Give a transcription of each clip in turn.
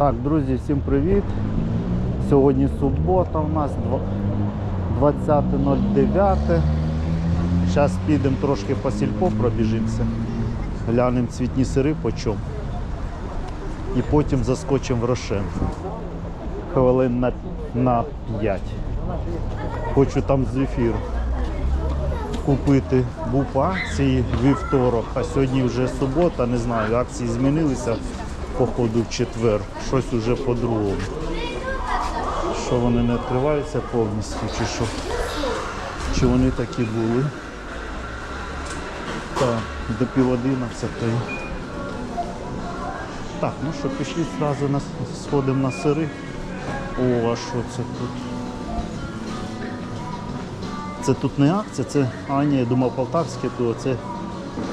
Так, друзі, всім привіт. Сьогодні субота у нас 20.09. Зараз підемо трошки по сільпо пробіжимося. Глянемо цвітні сири по чому. І потім заскочимо в Рошен. Хвилин на, на 5. Хочу там зефір купити. Був по акції вівторок, а сьогодні вже субота, не знаю, акції змінилися походу в четвер. Щось уже по-другому. Що вони не відкриваються повністю, чи що? Чи вони такі були? Так, до пів одинадцятої. Так, ну що, пішли одразу на, сходимо на сири. О, а що це тут? Це тут не акція, це. А, ні, я думав полтавське пиво. Це,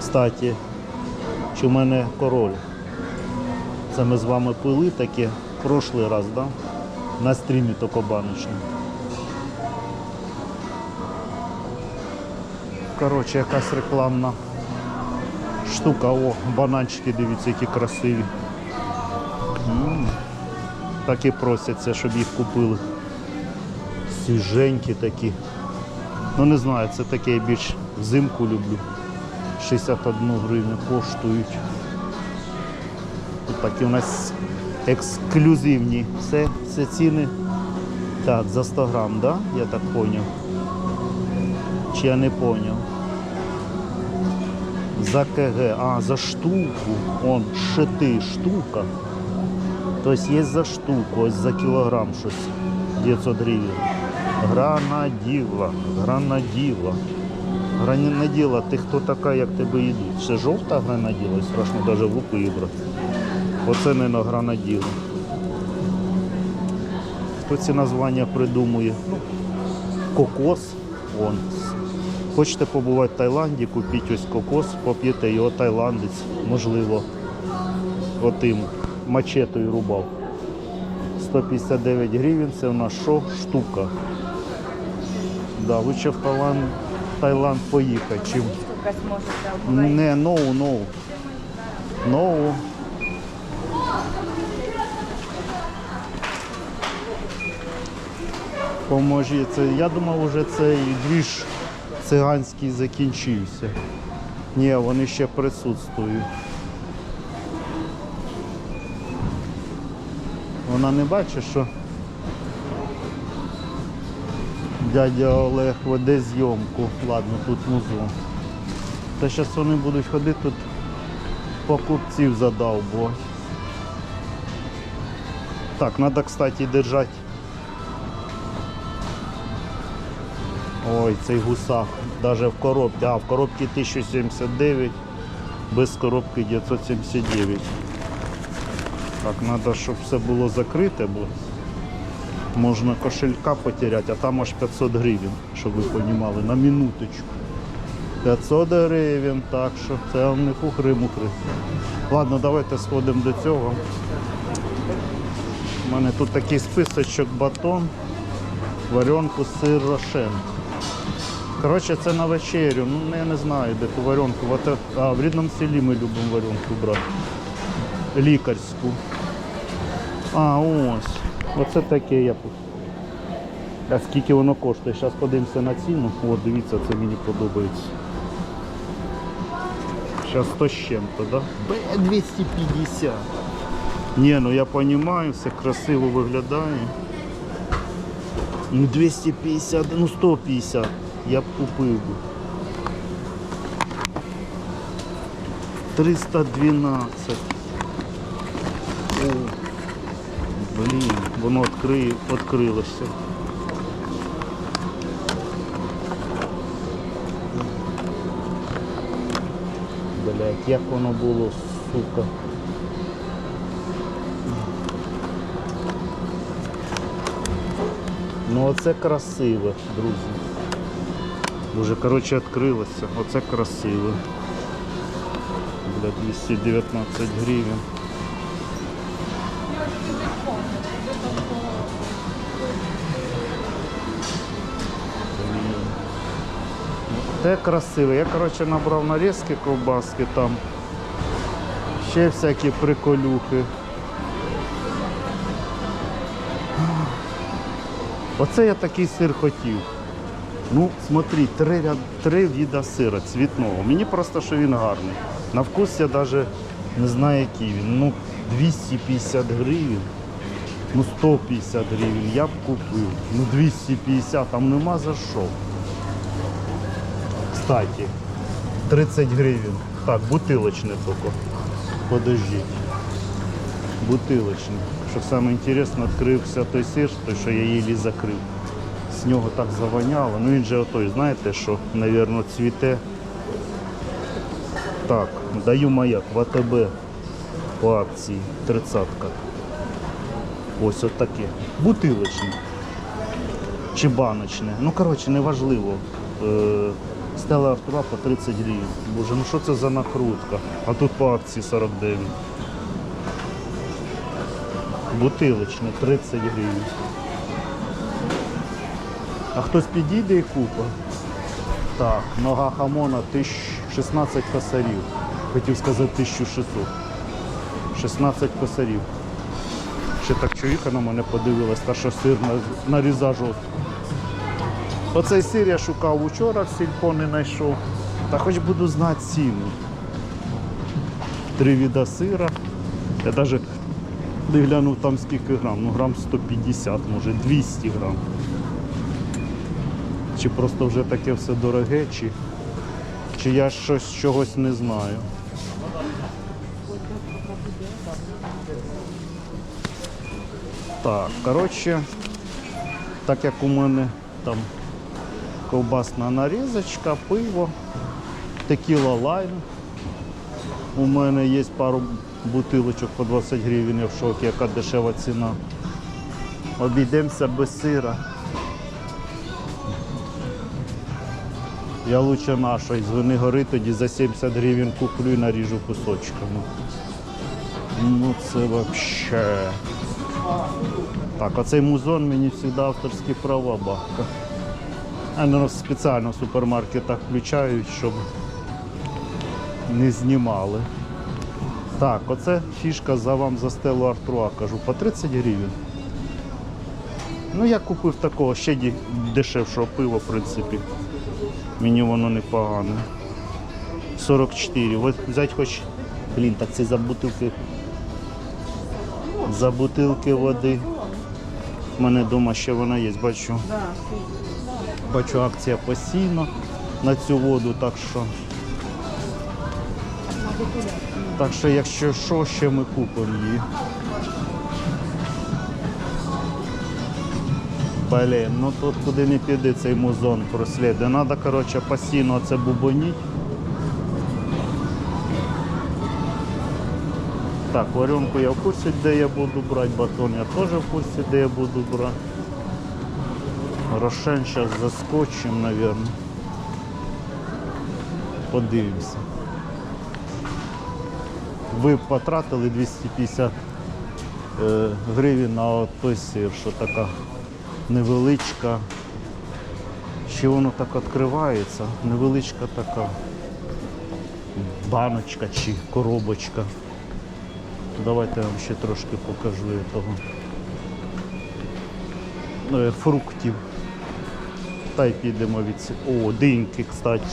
кстати, чи в мене король. Це ми з вами пили таке прошлий раз, да? На стрімі то баночному. Коротше, якась рекламна штука. О, бананчики, дивіться, які красиві. Так і просяться, щоб їх купили. Свіженькі такі. Ну не знаю, це таке я більш взимку люблю. 61 гривню коштують. Такі у нас ексклюзивні. Все, все ціни. Так, за 100 грам, да? Я так поняв. Чи я не поняв? За КГ, а, за штуку. Он шити штука. Тобто є за штуку, ось за кілограм щось. 900 гривень. Гранаділа, гранаділа. Гранаділа, ти хто така, як тебе їдуть? Ще жовта гранаділа, страшно навіть в руку її. Оце не на гранаділа. Хто ці названня придумує? Ну, Кокос. Вон. Хочете побувати в Таїланді, купіть ось кокос, поп'єте його тайландець, можливо, отим мачетою рубав. 159 гривень, це у нас що? Штука. Да, лучше в Таїланд, Таїланд поїхати, чим не ноу, ноу. Ноу. Поможі. Це, я думав, вже цей двіж циганський закінчився. Ні, вони ще присутствують. Вона не бачить, що дядя Олег веде зйомку. Ладно, тут музон. Та зараз вони будуть ходити тут покупців задовбувати. Так, треба, кстати, держати. Ой, цей гусак. Даже в коробці. А, в коробці 1079, без коробки 979. Так, треба, щоб все було закрите, бо можна кошелька потеряти, а там аж 500 гривень, щоб ви розуміли, на минуточку. 500 гривень, так що це вам не хухри-мухри. Ладно, давайте сходимо до цього. У мене тут такий списочок батон, варенку, сир, рошен. Коротше, це на вечерю. Ну, я не знаю, де ту варенку. А, в рідному селі ми любимо варенку брати. Лікарську. А, ось. Оце таке я. А скільки воно коштує? Зараз подивимося на ціну. О, дивіться, це мені подобається. Зараз 100 з чим-то, да? Б 250. Ні, ну я розумію, все красиво виглядає. Ну 250, ну 150 я б купив би. 312. О, блін, воно відкриє, відкрилося. Блять, як воно було, сука. Ну оце красиве, друзі. Дуже коротше відкрилося. Оце красиве. Бля, 219 гривень. Те красиве. Я коротше набрав нарізки ковбаски там. Ще всякі приколюхи. Оце я такий сир хотів. Ну, смотри, три, ряд, три віда сира цвітного. Мені просто, що він гарний. На вкус я навіть не знаю, який він. Ну, 250 гривень. Ну, 150 гривень я б купив. Ну, 250, там нема за що. Кстати, 30 гривень. Так, бутилочне тільки. Подождіть. Бутилочне. Що саме інтересне, відкрився той сир, той, що я її закрив. З нього так завоняло. Ну він же отой, знаєте, що, мабуть, цвіте. Так, даю маяк в АТБ по акції. Тридцатка. Ось от таке. Бутилочне. Чи баночне. Ну, коротше, неважливо. Е, Стела Артура по 30 гривень. Боже, ну що це за накрутка? А тут по акції 49. Бутилочне 30 гривень. А хтось підійде і купа. Так, нога хамона 16 косарів. Хотів сказати 1600. 16 косарів. Ще так чоловіка на мене подивилась, та що сир на- наріза жорстко. Оцей сир я шукав учора, в сільпо не знайшов. Та хоч буду знати ціну. Три віда сира. Я навіть не глянув там скільки грам. Ну грам 150, може 200 грам. Чи просто вже таке все дороге, чи, чи я щось чогось не знаю. Так, коротше, так як у мене там ковбасна нарізочка, пиво, текіла лайм. У мене є пару бутилочок по 20 гривень, в шокі, яка дешева ціна. Обійдемося без сира. Я лучше нашої з гори тоді за 70 гривень куплю і наріжу кусочками. Ну це вообще. Так, оцей музон мені завжди авторські права бабка. А ну, спеціально в супермаркетах включають, щоб не знімали. Так, оце фішка за вам за стелу Артруа, кажу, по 30 гривень. Ну я купив такого ще дешевшого пива, в принципі. Мені воно не погане. 44. Ось взяти хоч. Блін, так це за бутилки. За бутилки води. У мене вдома ще вона є, бачу. Бачу акція постійно на цю воду, так що. Так що, якщо що, ще ми купимо її. Блін, ну тут куди не піде цей музон прослідує. Треба, коротше, постійно це бубоніть. Так, варенку я в курсі, де я буду брати, батон я теж в курсі, де я буду брати. Рошен зараз заскочимо, мабуть. Подивимося. Ви потратили 250 е, гривень на той сир, що така невеличка. Ще воно так відкривається, невеличка така баночка чи коробочка. Давайте я вам ще трошки покажу того е, фруктів. Та й підемо від ці- О, диньки, кстати.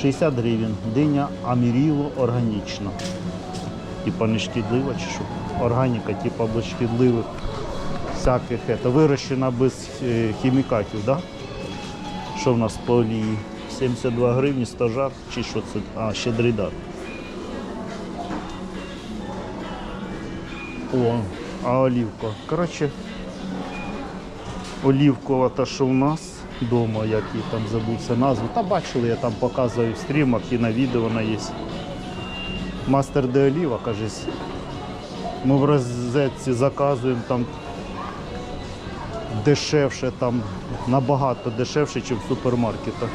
60 гривень. Диня Аміріло органічна. Типа не шкідлива чи що? Органіка, типа без шкідливих всяких. Это, вирощена без е, хімікатів, да? Що в нас по олії? 72 гривні, стажар чи що це? А, щедрий дар. О, а олівка. Коротше, олівкова та що в нас вдома, як її там забувся назву. Та бачили, я там показую в стрімах і на відео вона є. Мастер де оліва, кажись. Ми в розетці заказуємо там дешевше, там набагато дешевше, ніж в супермаркетах.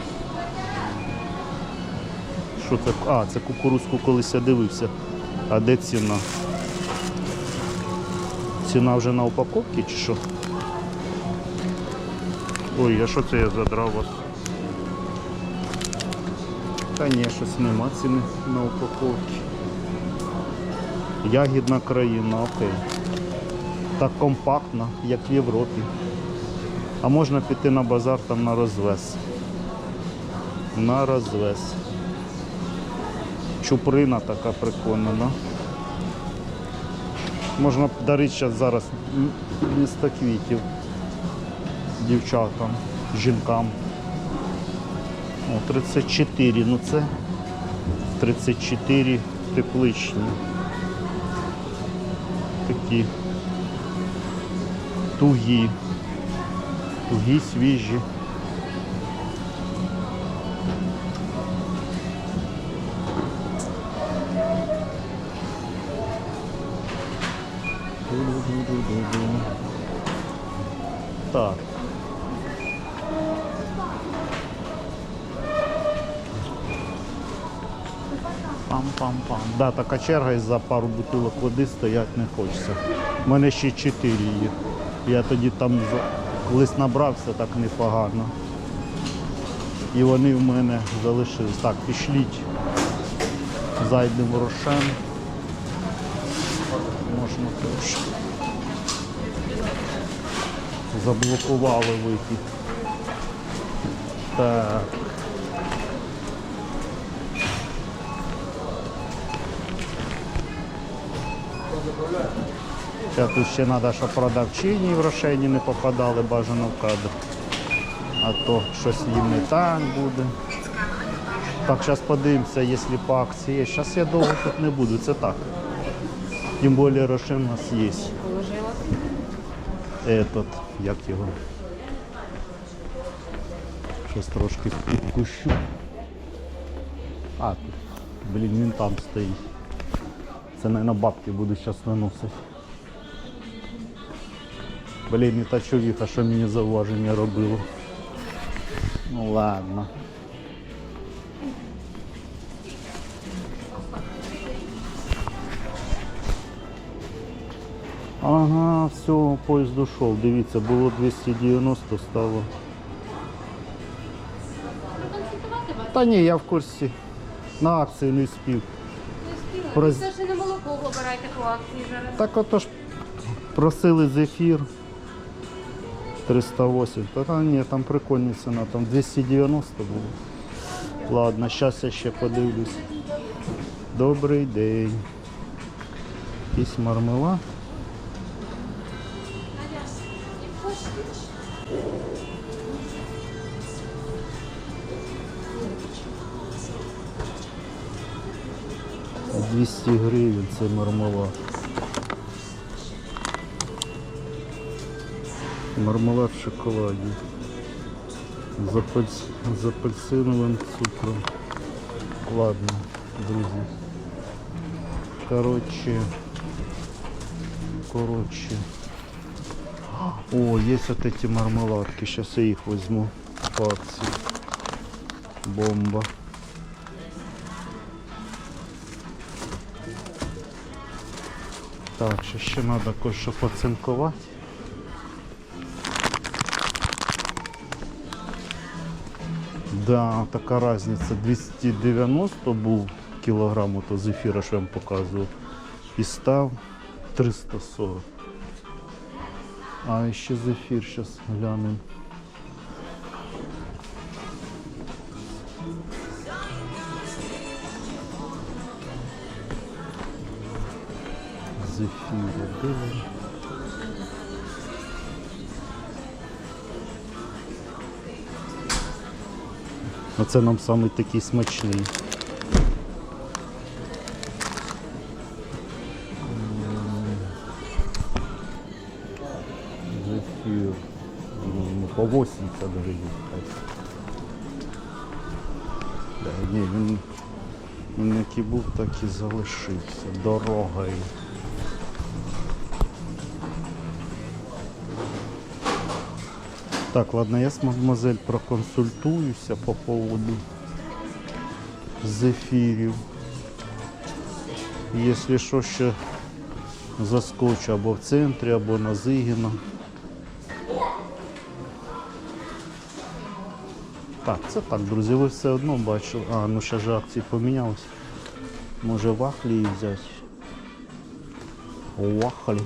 Що це? А, це кукурузку колись я дивився. А де ціна? Ціна вже на упаковці чи що? Ой, а що це я задрав вас? Та ні, щось нема ціни на упаковці. Ягідна країна, окей. Так компактно, як в Європі. А можна піти на базар там на розвес. На розвес. Чуприна така прикольна? Можна дарити зараз місто квітів дівчатам, жінкам. О, 34, ну це 34 тепличні. Такі тугі, тугі, свіжі. Так. Пам-пам-пам. Да, така черга і за пару бутилок води стоять не хочеться. У мене ще чотири їх. Я тоді там колись набрався так непогано. І вони в мене залишились. Так, пішліть. Зайдемо в рошен. Можна трошки. Заблокували вихід. Так. Ще тут ще треба, щоб продавчині в рошені не попадали бажано в кадр. А то щось їм не так буде. Так, зараз подивимося, якщо по акції є. Зараз я довго тут не буду, це так. Тим більше рошен у нас є. Этот, як його. Щось трошки підкущу. А, тут, блін, він там стоїть. Це, мабуть, бабки буду зараз виносити. Блін, і та човіха, що мені зауваження робило. Ну ладно. Ага, все, поїзд дошов. Дивіться, було 290, стало. Та ні, я в курсі. На акцію не спів. Спіло. Це ж не молоко вибирайте по акції зараз. Так отож просили зефір 308. Та ні, там прикольні ціна, там 290 було. Ладно, зараз я ще подивлюсь. Добрий день. Якийсь мармелад. – 200 гривень це мармелад. Мармелад в шоколаді. З, апельс... апельсиновим цукром. Ладно, друзі. Коротше. Коротше. О, есть вот эти мармеладки. Сейчас я их возьму по. Бомба. Так, що ще треба кое-що поцинкувати. Да, така різниця. 290 був кілограм ото зефіра, що я вам показував. І став 340. А ще зефір зараз глянемо. Зефір, де Оце нам самий такий смачний. Зефир. Ну, по 80 гривень. Да, ні, він, він який був, так і залишився. Дорогою. Так, ладно, я с мадемуазель проконсультуюся по поводу зефірів. Якщо що ще заскочу або в центрі, або на Зигіна. Так, це так, друзі, ви все одно бачили. А, ну ще ж акції помінялись. Може вафлі взяти. Вафлі.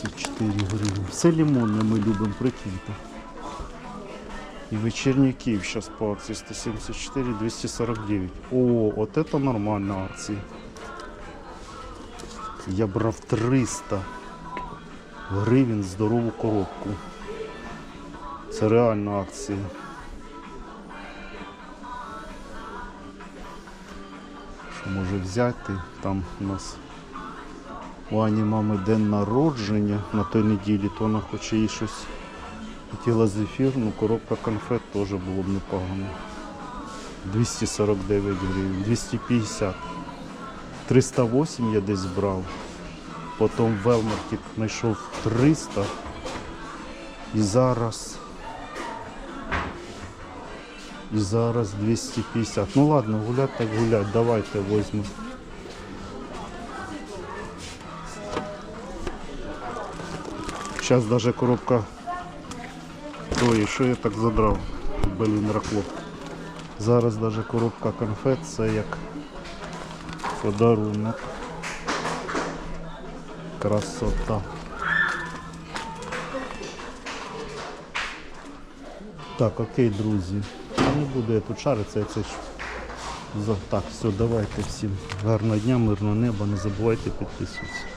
34 гривні. Все лимонне ми любимо, прикиньте. І вечірній Київ зараз по акції 174, 249. О, от это нормальна акція. Я брав 300 гривень здорову коробку. Це реальна акція. Що може взяти? Там у нас у Ані мами день народження на той неділі, то вона хоче їй щось хотіла зефір, ну коробка конфет теж було б непогано. 249 гривень, 250. 308 я десь брав. Потім в Велмарті знайшов 300. І зараз. І зараз 250. Ну ладно, гулять так гулять, давайте возьму. Зараз даже коробка. Ой, що я так задрав? Блін, ракло. Зараз даже коробка конфет це як подарунок. Красота. Так, окей, друзі. Не буду я тут шаритися, я це ж. Так, все, давайте всім. Гарного дня, мирного неба, не забувайте підписуватися.